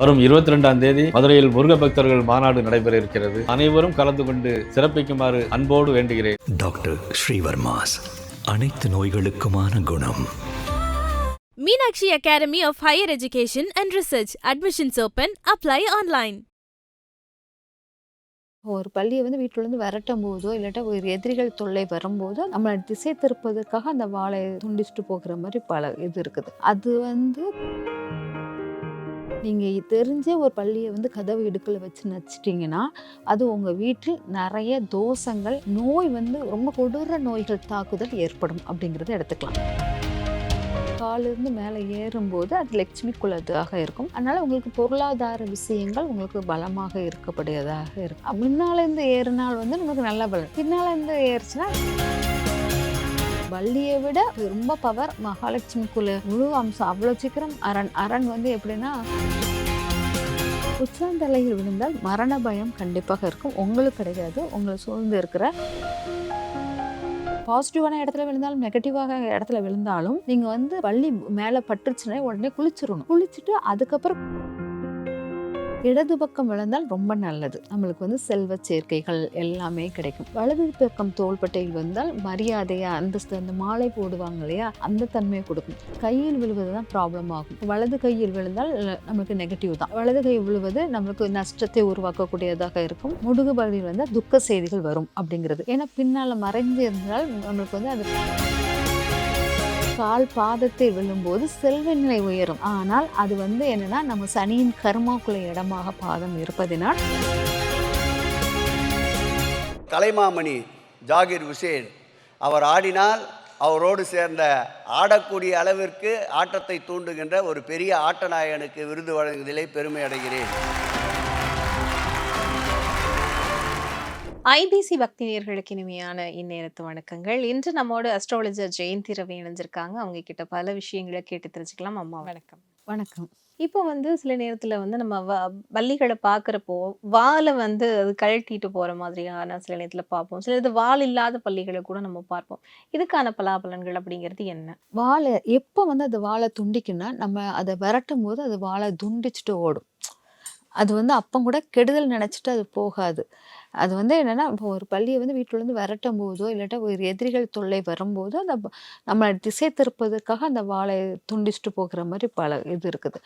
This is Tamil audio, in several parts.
வரும் இருபத்தி ரெண்டாம் தேதி மதுரையில் முருக பக்தர்கள் மாநாடு நடைபெற இருக்கிறது அனைவரும் கலந்து கொண்டு சிறப்பிக்குமாறு அன்போடு வேண்டுகிறேன் டாக்டர் ஸ்ரீவர்மாஸ் அனைத்து நோய்களுக்குமான குணம் Meenakshi Academy of Higher Education and Research. Admissions open. Apply online. ஒரு பள்ளியை வந்து வீட்டிலேருந்து விரட்டும் போதோ இல்லாட்டா ஒரு எதிரிகள் தொல்லை வரும்போதோ நம்மளை திசை திருப்பதற்காக அந்த வாளை துண்டிச்சுட்டு போகிற மாதிரி பல இது இருக்குது அது வந்து நீங்கள் தெரிஞ்சே ஒரு பள்ளியை வந்து கதவு இடுக்கில் வச்சு நச்சிட்டிங்கன்னா அது உங்கள் வீட்டில் நிறைய தோஷங்கள் நோய் வந்து ரொம்ப கொடூர நோய்கள் தாக்குதல் ஏற்படும் அப்படிங்கிறத எடுத்துக்கலாம். காலிருந்து மேலே ஏறும்போது அது லட்சுமிக்குள்ளதாக இருக்கும். அதனால் உங்களுக்கு பொருளாதார விஷயங்கள் உங்களுக்கு பலமாக இருக்கக்கூடியதாக இருக்கும். முன்னாலேருந்து ஏறினால் வந்து நமக்கு நல்ல பலன். பின்னாலேருந்து ஏறுச்சுன்னா வள்ளியை விட ரொம்ப பவர் மகாலட்சுமிக்குள்ள முழு அம்சம். அவ்வளோ சீக்கிரம் அரண் அரண் வந்து எப்படின்னா உச்சாந்தலையில் விழுந்தால் மரண பயம் கண்டிப்பாக இருக்கும். உங்களுக்கு கிடையாது உங்களை சூழ்ந்து இருக்கிற பாசிட்டிவான இடத்துல விழுந்தாலும் நெகட்டிவாக இடத்துல விழுந்தாலும் நீங்கள் வந்து வள்ளி மேலே பட்டுருச்சுன்னா உடனே குளிச்சிடணும். குளிச்சுட்டு அதுக்கப்புறம் இடது பக்கம் விழுந்தால் ரொம்ப நல்லது. நம்மளுக்கு வந்து செல்வ சேர்க்கைகள் எல்லாமே கிடைக்கும். வலது பக்கம் தோள்பட்டையில் வந்தால் மரியாதையா அந்தஸ்து அந்த மாலை போடுவாங்க இல்லையா? அந்த தன்மையை கொடுக்கும். கையில் விழுவது தான் ப்ராப்ளம் ஆகும். வலது கையில் விழுந்தால் நமக்கு நம்மளுக்கு நெகட்டிவ் தான். வலது கை விழுவது நம்மளுக்கு நஷ்டத்தை உருவாக்கக்கூடியதாக இருக்கும். முதுகு பகுதியில் வந்தால் துக்க செய்திகள் வரும் அப்படிங்கிறது. ஏன்னா பின்னால் மறைஞ்சு இருந்தால் நம்மளுக்கு வந்து அது கால் பாதத்தை விழும்போது செல்வ நிலை உயரும். ஆனால் அது வந்து என்னன்னா நம்ம சனியின் கர்மாக்குள்ள இடமாக பாதம் இருப்பதினால். கலைமாமணி ஜாகிர் ஹுசேன் அவர் ஆடினால் அவரோடு சேர்ந்த ஆடக்கூடிய அளவிற்கு ஆட்டத்தை தூண்டுகின்ற ஒரு பெரிய ஆட்டநாயகனுக்கு விருது வழங்குவதிலே பெருமை அடைகிறேன். ஐபிசி பக்தி நேர்களுக்கு இனிமையான இந்நேரத்து வணக்கங்கள். இன்று நம்மோடு அஸ்ட்ராலஜர் ஜெயந்தி ரவி இணைஞ்சிருக்காங்க. அவங்க கிட்ட பல விஷயங்களை கேட்டு தெரிஞ்சுக்கலாம். அம்மா வணக்கம். வணக்கம். இப்போ வந்து சில நேரத்துல வந்து நம்ம வ பள்ளிகளை பார்க்குறப்போ வாலை வந்து அது கழட்டிட்டு போற மாதிரியான சில நேரத்துல பார்ப்போம். சில இது வால் இல்லாத பள்ளிகளை கூட நம்ம பார்ப்போம். இதுக்கான பலாபலன்கள் அப்படிங்கிறது என்ன? வாழை எப்போ வந்து அது வாழை துண்டிக்குன்னா நம்ம அதை விரட்டும் போது அது வாழை துண்டிச்சுட்டு ஓடும். அது வந்து அப்போ கூட கெடுதல் நினச்சிட்டு அது போகாது. அது வந்து என்னென்னா இப்போ ஒரு பள்ளியை வந்து வீட்டிலேருந்து விரட்டும் போதோ இல்லாட்டா ஒரு எதிரிகள் தொல்லை வரும்போதோ அந்த நம்மளை திசை திருப்பதற்காக அந்த வாழை துண்டிச்சுட்டு போகிற மாதிரி பல இது இருக்குது.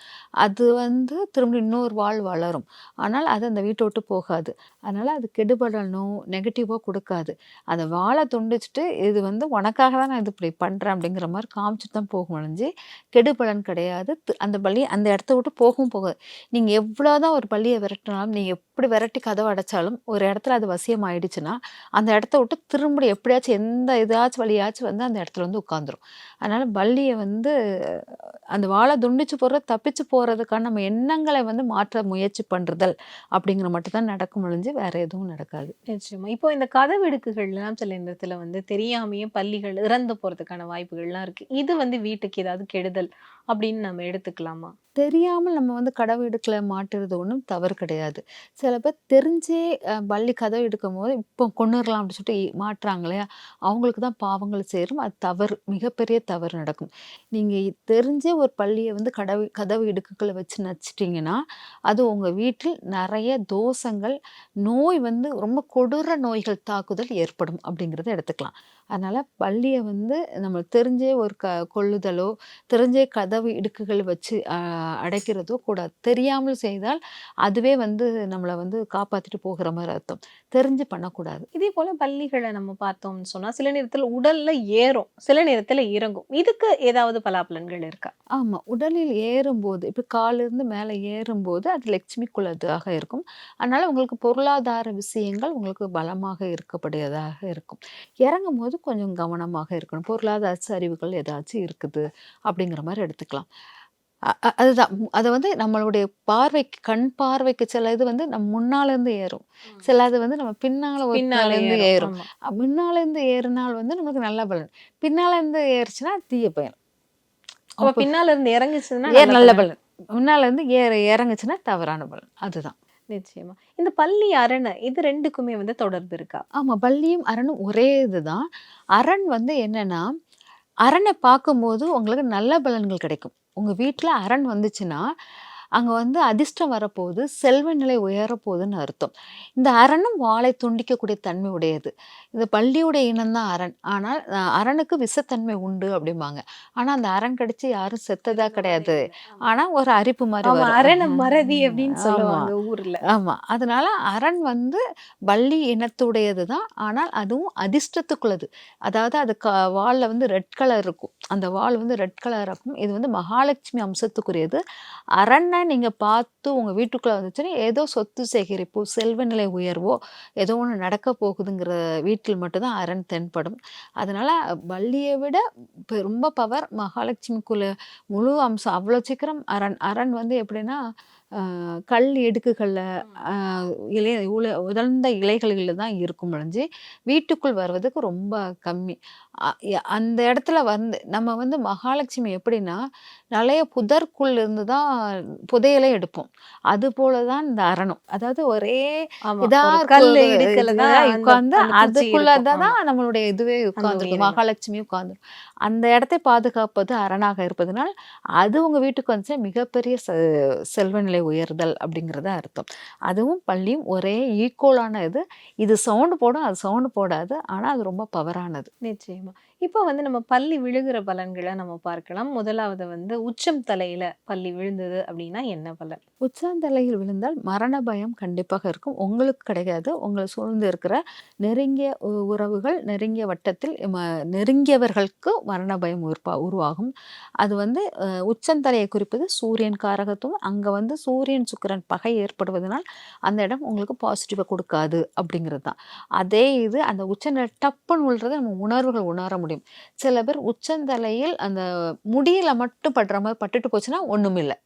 அது வந்து திரும்ப இன்னொரு வாழ் வளரும். ஆனால் அது அந்த வீட்டை விட்டு போகாது. அதனால் அது கெடுபடணும் நெகட்டிவாக கொடுக்காது. அந்த வாழை துண்டிச்சுட்டு இது வந்து உனக்காக தான் நான் இது இப்படி பண்ணுறேன் அப்படிங்கிற மாதிரி காமிச்சிட்டு தான் போகும் அழிஞ்சு கெடுபலன் கிடையாது. அந்த பள்ளி அந்த இடத்த விட்டு போகவும் போகாது. நீங்கள் எவ்வளோ தான் ஒரு பள்ளியை விரட்டினாலும் நீங்கள் எப்படி விரட்டி கதவை அடைச்சாலும் ஒரு இடத்துல அது வசியம் ஆயிடுச்சுன்னா அந்த இடத்த விட்டு திரும்ப எப்படியாச்சும் எந்த இதாச்சும் வழியாச்சும் வந்து அந்த இடத்துல வந்து உட்காந்துரும் அதனால் பள்ளியை வந்து அந்த வாழை துண்டிச்சு போடுற தப்பிச்சு போகிறதுக்கான நம்ம எண்ணங்களை வந்து மாற்ற முயற்சி பண்ணுறதல் அப்படிங்கிற மட்டும் தான் நடக்கும் முடிஞ்சு வேற எதுவும் நடக்காது. நிச்சயமா. இப்போ இந்த கதவெடுக்குகள்லாம் சில இடத்துல வந்து தெரியாமையே பள்ளிகள் இறந்து போகிறதுக்கான வாய்ப்புகள்லாம் இருக்கு. இது வந்து வீட்டுக்கு ஏதாவது கெடுதல் அப்படின்னு நம்ம எடுத்துக்கலாமா? தெரியாமல் நம்ம வந்து கதவு இடுக்கில் மாட்டுறது ஒன்றும் தவறு கிடையாது. சில பேர் தெரிஞ்சே பள்ளி கதவு எடுக்கும் போது இப்போ கொண்டுடலாம் அப்படின்னு சொல்லிட்டு மாட்டுறாங்க இல்லையா? அவங்களுக்கு தான் பாவங்கள் சேரும். அது தவறு மிகப்பெரிய தவறு நடக்கும். நீங்கள் தெரிஞ்சே ஒரு பள்ளியை வந்து கடவு கதவு இடுக்குகளை வச்சு நச்சிட்டிங்கன்னா அது உங்கள் வீட்டில் நிறைய தோஷங்கள் நோய் வந்து ரொம்ப கொடூர நோய்கள் தாக்குதல் ஏற்படும் அப்படிங்கிறத எடுத்துக்கலாம். அதனால் பள்ளியை வந்து நம்ம தெரிஞ்சே ஒரு க கொள்ளுதலோ தெரிஞ்சே கதை கதவு இடுக்குகள் வச்சு அடைக்கிறதோ கூடாது தெரியாமல் செய்தால் அதுவே வந்து நம்மளை வந்து காப்பாற்றிட்டு போகிற மாதிரி அர்த்தம். தெரிஞ்சு பண்ணக்கூடாது. இதே போல பள்ளிகளை நம்ம பார்த்தோம்னு சொன்னால் சில நேரத்தில் உடல்ல ஏறும். சில நேரத்தில் இறங்கும். இதுக்கு ஏதாவது பலாபலன்கள் இருக்கா? ஆமாம் உடலில் ஏறும்போது இப்போ காலிருந்து மேலே ஏறும்போது அது லட்சுமிக்குள்ளதாக இருக்கும். அதனால் உங்களுக்கு பொருளாதார விஷயங்கள் உங்களுக்கு பலமாக இருக்கக்கூடியதாக இருக்கும். இறங்கும் போது கொஞ்சம் கவனமாக இருக்கணும். பொருளாதார சரிவுகள் ஏதாச்சும் இருக்குது அப்படிங்கிற மாதிரி எடுத்துக்கலாம். அ- அ- அதுதான். அதை வந்து நம்மளுடைய பார்வைக்கு கண் பார்வைக்கு சில இது வந்து நம்ம முன்னால இருந்து ஏறும் சில இது வந்து நம்ம பின்னால ஒரு பின்னால இருந்து ஏறும். ஆமா. அ, முன்னால இருந்து ஏறினால் வந்து நமக்கு நல்ல பலன். பின்னால இருந்து ஏறுச்சுன்னா தீய பயன். அப்ப பின்னால இருந்து இறங்குச்சுன்னா நல்ல நல்ல பலன். முன்னால இருந்து ஏற இறங்குச்சுன்னா தவறான பலன். அதுதான். நிச்சயமா. இந்த பள்ளி அரணை இது ரெண்டுக்குமே வந்து தொடர்பு இருக்கா? ஆமா. பள்ளியும் அரணும் ஒரே இதுதான். அரண் வந்து என்னன்னா அரணை பார்க்கும்போது உங்களுக்கு நல்ல பலன்கள் கிடைக்கும். உங்க வீட்டில் அரண் வந்துச்சுன்னா அங்கே வந்து அதிர்ஷ்டம் வரப்போகுது செல்வ நிலை உயரப்போகுதுன்னு அர்த்தம். இந்த அரணும் வாளை துண்டிக்கக்கூடிய தன்மை உடையது. இந்த பள்ளியுடைய இனம்தான் அரண். ஆனால் அரணுக்கு விஷத்தன்மை உண்டு அப்படிம்பாங்க. ஆனால் அந்த அரண் கடிச்சு யாரும் செத்ததா கிடையாது. ஆனால் ஒரு அரிப்பு மாதிரி. அரண மறதி அப்படின்னு. சொல்லுவாங்க ஊர்ல. ஆமா. அதனால அரண் வந்து வள்ளி இனத்துடையது தான். ஆனால் அதுவும் அதிர்ஷ்டத்துக்குள்ளது. அதாவது அது க வாலில் வந்து ரெட் கலர் இருக்கும். அந்த வால் வந்து ரெட் கலராக இருக்கும். இது வந்து மகாலட்சுமி அம்சத்துக்குரியது. அரண்ணை நீங்கள் பார்த்து உங்கள் வீட்டுக்குள்ளே வந்துச்சுன்னா ஏதோ சொத்து சேகரிப்போ செல்வ நிலை உயர்வோ ஏதோ ஒன்று நடக்க போகுதுங்கிற வீட்டில் மட்டும்தான் அரண் தென்படும். அதனால் வள்ளியை விட ரொம்ப பவர் மகாலட்சுமிக்குள்ள முழு அம்சம். அவ்வளோ சீக்கிரம் அரண் அரண் வந்து எப்படின்னா கல் இடுக்குகளில் இலை உல உலர்ந்த இலைகளில் தான் இருக்கும் ஒழிஞ்சு வீட்டுக்குள் வருவதுக்கு ரொம்ப கம்மி. அ- எ- அந்த இடத்துல வந்து நம்ம வந்து மகாலட்சுமி எப்படின்னா நிறைய புதற்குள்ள இருந்து தான் புதையலே எடுப்போம். அது போல தான் இந்த அரணும். அதாவது ஒரே ஆமா இதா ஒரு கல்லு இருக்கு, இடுக்கல தான் அந்த- உட்கார்ந்து அந்த பூச்சி அதுக்குள்ளதான் இருக்கும். தான் நம்மளுடைய இதுவே உட்கார்ந்துருக்கும் உயிரினம். மகாலட்சுமி உட்கார்ந்து அந்த இடத்தை பாதுகாப்பது அரணாக இருப்பதனால் அது உங்க வீட்டுக்கு வந்துச்சா மிகப்பெரிய செ- செல்வ நிலை உயர்தல் அப்படிங்கிறத அர்த்தம். அதுவும் பள்ளியும் ஒரே ஈக்குவலான இது. இது சவுண்டு போடும் அது சவுண்டு போடாது. ஆனால் அது ரொம்ப பவரானது நிச்சயமாக இப்போ வந்து நம்ம பள்ளி விழுகிற பலன்களை நம்ம பார்க்கலாம். முதலாவது வந்து உச்சம் தலையில பள்ளி விழுந்தது அப்படின்னா என்ன பலன்? உச்சாந்தலையில் விழுந்தால் மரண பயம் கண்டிப்பாக இருக்கும். உங்களுக்கு கிடையாது. உங்களை சூழ்ந்து இருக்கிற நெருங்கிய உ- உறவுகள் நெருங்கிய வட்டத்தில் ம- நெருங்கியவர்களுக்கு மரண பயம் உருப்பா உருவாகும். அது வந்து உச்சந்தலையை குறிப்பது சூரியன் காரகத்துவம். அங்கே வந்து சூரியன் சுக்கிரன் பகை ஏற்படுவதனால் அந்த இடம் உங்களுக்கு பாசிட்டிவாக கொடுக்காது அப்படிங்கிறது தான். அதே இது அந்த உச்சநிலை டப்புன்னு விழுறதை நம்ம உணர்வுகள் உணர முடியும். சில பேர் உச்சந்தலையில் அந்த முடியில மட்டும் படுற மாதிரி பட்டுட்டு போச்சுன்னா ஒன்றும் இல்லை.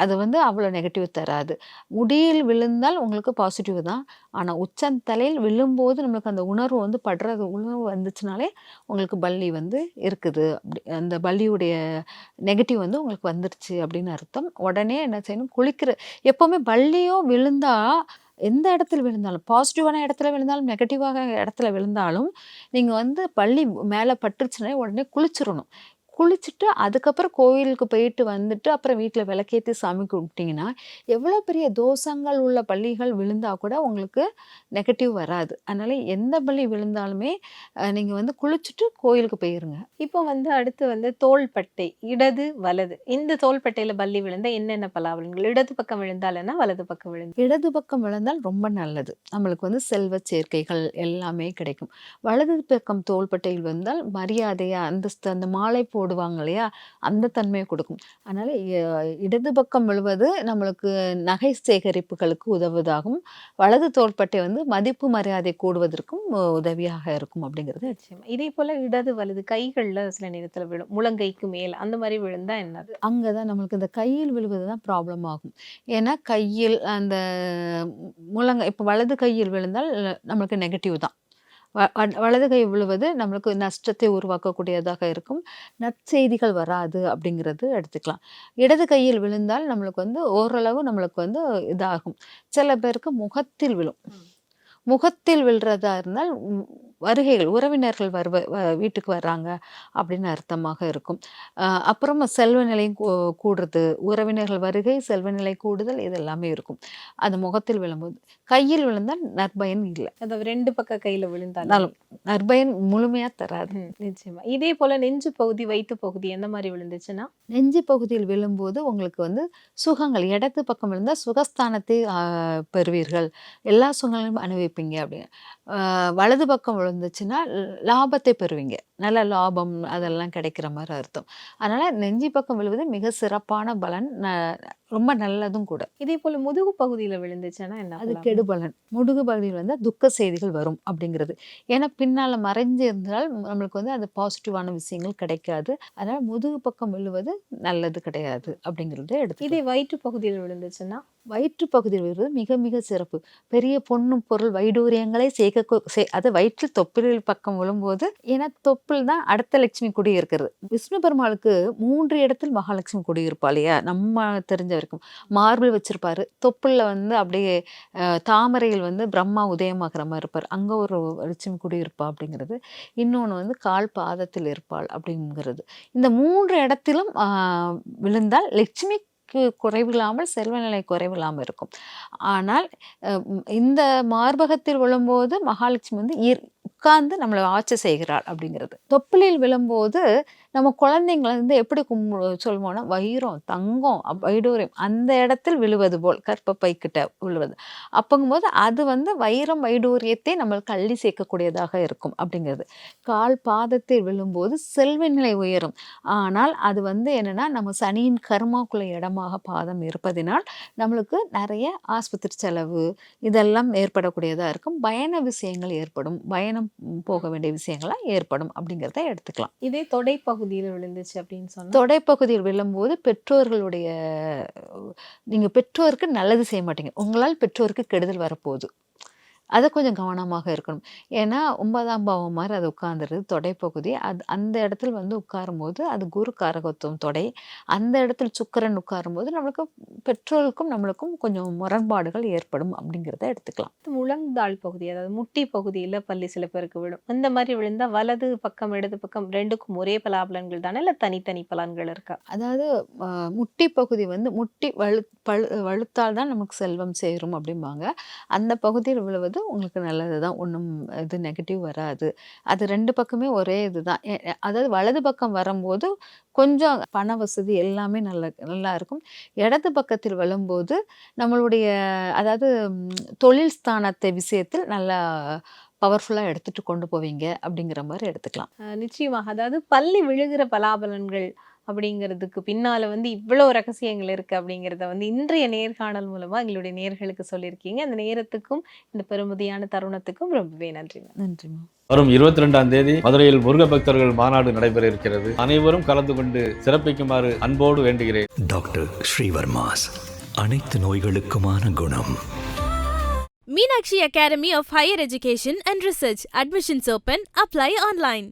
அது வந்து அவ்வளோ நெகட்டிவ் தராது. முடியில் விழுந்தால் உங்களுக்கு பாசிட்டிவ் தான். ஆனால் உச்சந்தலையில் விழும்போது நம்மளுக்கு அந்த உணர்வு வந்து படுறது உணர்வு வந்துச்சுனாலே உங்களுக்கு பள்ளி வந்து இருக்குது. அப்படி அந்த பள்ளியுடைய நெகட்டிவ் வந்து உங்களுக்கு வந்துருச்சு அப்படின்னு அர்த்தம். உடனே என்ன செய்யணும்? குளிக்கிற எப்போவுமே பள்ளியோ விழுந்தால் எந்த இடத்துல விழுந்தாலும் பாசிட்டிவான இடத்துல விழுந்தாலும் நெகட்டிவாக இடத்துல விழுந்தாலும் நீங்கள் வந்து பள்ளி மேலே பட்டுருச்சுன்னா உடனே குளிச்சிடணும் குளிச்சுட்டு அதுக்கப்புறம் கோயிலுக்கு போயிட்டு வந்துட்டு அப்புறம் வீட்டில் விளக்கேற்றி சாமி கும்பிட்டிங்கன்னா எவ்வளோ பெரிய தோஷங்கள் உள்ள பள்ளிகள் விழுந்தால் கூட உங்களுக்கு நெகட்டிவ் வராது. அதனால் எந்த பள்ளி விழுந்தாலுமே நீங்கள் வந்து குளிச்சுட்டு கோயிலுக்கு போயிருங்க. இப்போ வந்து அடுத்து வந்து தோள்பட்டை இடது வலது. இந்த தோள்பட்டையில் பள்ளி விழுந்தால் என்னென்ன பலாபலன்கள்? இடது பக்கம் விழுந்தாலன்னா வலது பக்கம் விழுந்து? இடது பக்கம் விழுந்தால் ரொம்ப நல்லது. நம்மளுக்கு வந்து செல்வ சேர்க்கைகள் எல்லாமே கிடைக்கும். வலது பக்கம் தோள்பட்டையில் வந்தால் மரியாதையாக அந்தஸ்து அந்த மாலை போடு போடுவாங்க இல்லையா? அந்த தன்மையை கொடுக்கும். அதனால் இடது பக்கம் விழுவது நம்மளுக்கு நகை சேகரிப்புகளுக்கு உதவுவதாகும். வலது தோள்பட்டை வந்து மதிப்பு மரியாதை கூடுவதற்கும் உதவியாக இருக்கும் அப்படிங்கிறது நிச்சயம். இதே போல் இடது வலது கைகளில் சில நேரத்தில் விழும். முழங்கைக்கு மேல் அந்த மாதிரி விழுந்தா என்னது? அங்கே தான் நம்மளுக்கு இந்த கையில் விழுவது தான் ப்ராப்ளம் ஆகும். ஏன்னா கையில் அந்த முழங்க இப்போ வலது கையில் விழுந்தால் நம்மளுக்கு நெகட்டிவ் தான். வ- வலது கை விழுவது நம்மளுக்கு நஷ்டத்தை உருவாக்கக்கூடியதாக இருக்கும். நற்செய்திகள் வராது அப்படிங்கிறது எடுத்துக்கலாம். இடது கையில் விழுந்தால் நம்மளுக்கு வந்து ஓரளவு நம்மளுக்கு வந்து இதாகும். சில பேருக்கு முகத்தில் விழும். முகத்தில் விழுறதா இருந்தால் வருகைகள் உறவினர்கள் வருவ வீட்டுக்கு வர்றாங்க அப்படின்னு அர்த்தமாக இருக்கும். அப்புறமா செல்வ நிலையும் கூடுறது உறவினர்கள் வருகை செல்வ நிலை கூடுதல் இது எல்லாமே இருக்கும். அது முகத்தில் விழும்போது கையில் விழுந்தால் நற்பயன் இல்லை. அதாவது ரெண்டு பக்க கையில விழுந்தாலும். நற்பயன் முழுமையாக தராது. நிச்சயமா. இதே போல நெஞ்சு பகுதி வயிற்று பகுதி எந்த மாதிரி விழுந்துச்சுன்னா? நெஞ்சு பகுதியில் விழும்போது உங்களுக்கு வந்து சுகங்கள் இடது பக்கம் விழுந்தால் சுகஸ்தானத்தை பெறுவீர்கள். எல்லா சுகங்களையும் அனுபவிப்பீங்க அப்படின்னு. வலது பக்கம் விழுந்துச்சுன்னா லாபத்தை பெறுவீங்க. நல்ல லாபம் அதெல்லாம் கிடைக்கிற மாதிரி அர்த்தம். அதனால நெஞ்சு பக்கம் விழுவது மிக சிறப்பான பலன் ரொம்ப நல்லதும் கூட. இதே போல முதுகு பகுதியில விழுந்துச்சுன்னா என்ன அது? கெடுபலன் முதுகு பகுதியில் வந்து துக்க செய்திகள் வரும் அப்படிங்கிறது. ஏன்னா பின்னால மறைஞ்சு இருந்தால் நம்மளுக்கு வந்து அது பாசிட்டிவான விஷயங்கள் கிடைக்காது. அதனால முதுகு பக்கம் விழுவது நல்லது கிடையாது அப்படிங்கிறத எடுத்து இதே வயிற்று பகுதியில் விழுந்துச்சுன்னா? வயிற்று பகுதியில் விழுவது மிக மிக சிறப்பு. பெரிய பொண்ணும் பொருள் வைடூரியங்களை சேர்க்க அது வயிற்றில் தொப்பில் பக்கம் விழும்போது ஏன்னா டெம்பிள் தான் அடுத்த லட்சுமி குடி இருக்கிறது. விஷ்ணு பெருமாளுக்கு மூன்று இடத்தில் மகாலட்சுமி குடியிருப்பா இல்லையா? நம்ம தெரிஞ்ச வரைக்கும். மார்பிள் வச்சிருப்பாரு. தொப்புளில் வந்து அப்படியே தாமரையில் வந்து பிரம்மா உதயமாகிற மாதிரி இருப்பார். அங்கே ஒரு லட்சுமி குடியிருப்பா அப்படிங்கிறது. இன்னொன்று வந்து கால் பாதத்தில் இருப்பாள் அப்படிங்கிறது. இந்த மூன்று இடத்திலும் விழுந்தால் லட்சுமி குறைவில்லாமல் செல்வநிலை குறைவில்லாமல் இருக்கும். ஆனால் இந்த மார்பகத்தில் விழும்போது மகாலட்சுமி வந்து ஈர் உட்கார்ந்து நம்மளை ஆட்சி செய்கிறாள் அப்படிங்கிறது. தொப்புளில் விழும்போது நம்ம குழந்தைங்களை வந்து எப்படி கும்பு சொல்லுவோம்னா வைரம் தங்கம் வைடூரியம் அந்த இடத்தில் விழுவது போல் கற்பப்பை கிட்ட விழுவது. அப்பங்கும்போது அது வந்து வைரம் வைடூரியத்தை நம்மளுக்கு அள்ளி சேர்க்கக்கூடியதாக இருக்கும் அப்படிங்கிறது. கால் பாதத்தில் விழும்போது செல்வ நிலை உயரும். ஆனால் அது வந்து என்னென்னா நம்ம சனியின் கர்மாக்குள்ள இடமாக பாதம் இருப்பதினால் நம்மளுக்கு நிறைய ஆஸ்பத்திரி செலவு இதெல்லாம் ஏற்படக்கூடியதாக இருக்கும். பயண விஷயங்கள் ஏற்படும். பயணம் போக வேண்டிய விஷயங்கள்லாம் ஏற்படும் அப்படிங்கிறத எடுத்துக்கலாம். இதே தொடை பகுதியில விழுந்துச்சு அப்படின்னு சொன்னா? தொடைப்பகுதியில் விழும்போது பெற்றோர்களுடைய நீங்கள் பெற்றோருக்கு நல்லது செய்ய மாட்டீங்க. உங்களால் பெற்றோருக்கு கெடுதல் வரப்போகுது. அதை கொஞ்சம் கவனமாக இருக்கணும். ஏன்னா ஒன்பதாம் பாவம் மாதிரி அது உட்கார்ந்துருது தொடைப்பகுதி அது அந்த இடத்துல வந்து உட்காரும்போது அது குரு காரகத்துவம் தொடை. அந்த இடத்துல சுக்கிரன் உட்காரும்போது நம்மளுக்கு பெற்றோருக்கும் நம்மளுக்கும் கொஞ்சம் முரண்பாடுகள் ஏற்படும் அப்படிங்கிறத எடுத்துக்கலாம். முழங்கால் பகுதி அதாவது முட்டி பகுதியில பள்ளி சில பேருக்கு விழும். இந்த மாதிரி விழுந்தா வலது பக்கம் இடது பக்கம் ரெண்டுக்கும் ஒரே பலாபலன்கள் தானே? இல்ல தனித்தனி பலன்கள் இருக்கா? அதாவது முட்டி பகுதி வந்து முட்டி வலு பழு வலுத்தால் தான் நமக்கு செல்வம் சேரும் அப்படிம்பாங்க. அந்த பகுதியில் விழுவது உங்களுக்கு நல்லது தான். ஒன்றும் இது நெகட்டிவ் வராது. அது ரெண்டு பக்கமே ஒரே இதுதான் தான். அதாவது வலது பக்கம் வரும்போது கொஞ்சம் பண வசதி எல்லாமே நல்ல நல்லா இருக்கும். இடது பக்கத்தில் வரும்போது நம்மளுடைய அதாவது தொழில் ஸ்தானத்தை விஷயத்தில் நல்லா பவர்ஃபுல்லாக எடுத்துகிட்டு கொண்டு போவீங்க அப்படிங்கிற மாதிரி எடுத்துக்கலாம். நிச்சயமாக. அதாவது பள்ளி விழுகிற பலாபலன்கள் அப்படிங்கிறதுக்கு பின்னால வந்து இவ்வளவு ரகசியங்கள் இருக்கு அப்படிங்கிறத வந்து இன்றைய நேர்காணல் மூலமா எங்களுடைய நேர்களுக்கு சொல்லியிருக்கீங்க அந்த நேரத்துக்கும் இந்த பெருமதியான தருணத்துக்கும் ரொம்பவே நன்றி நன்றிம்மா வரும் இருபத்தி ரெண்டாம் தேதி மதுரையில் முருக பக்தர்கள் மாநாடு நடைபெற இருக்கிறது அனைவரும் கலந்து கொண்டு சிறப்பிக்குமாறு அன்போடு வேண்டுகிறேன் டாக்டர் ஸ்ரீவர்மாஸ் அனைத்து நோய்களுக்குமான குணம் Meenakshi Academy of Higher Education and Research. Admissions open. Apply online.